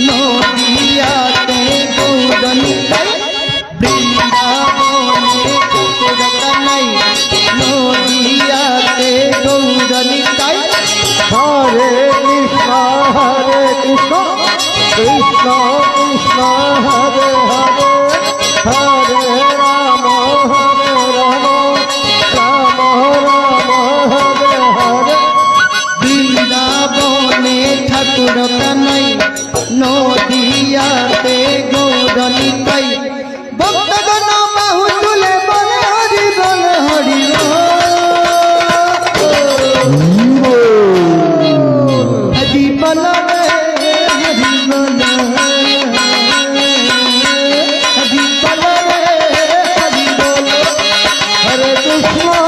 নদিয়াতে গোদন বৃন্দাবনে কুকুর কানাই নদিয়াতে গৌরন তাই হরে কৃষ্ণ হরে কৃষ্ণ। কৃষ্ণ কৃষ্ণ, হরে হরে। হরে রাম হরে রাম। রাম রাম, হরে হরে। বৃন্দাবনে ঠাকুর কানাই নদিয়াতে গোদলিকাই ভক্তগণ বাহু তুলে বলে হরি বল। হরি হরি বল। হরে কৃষ্ণ।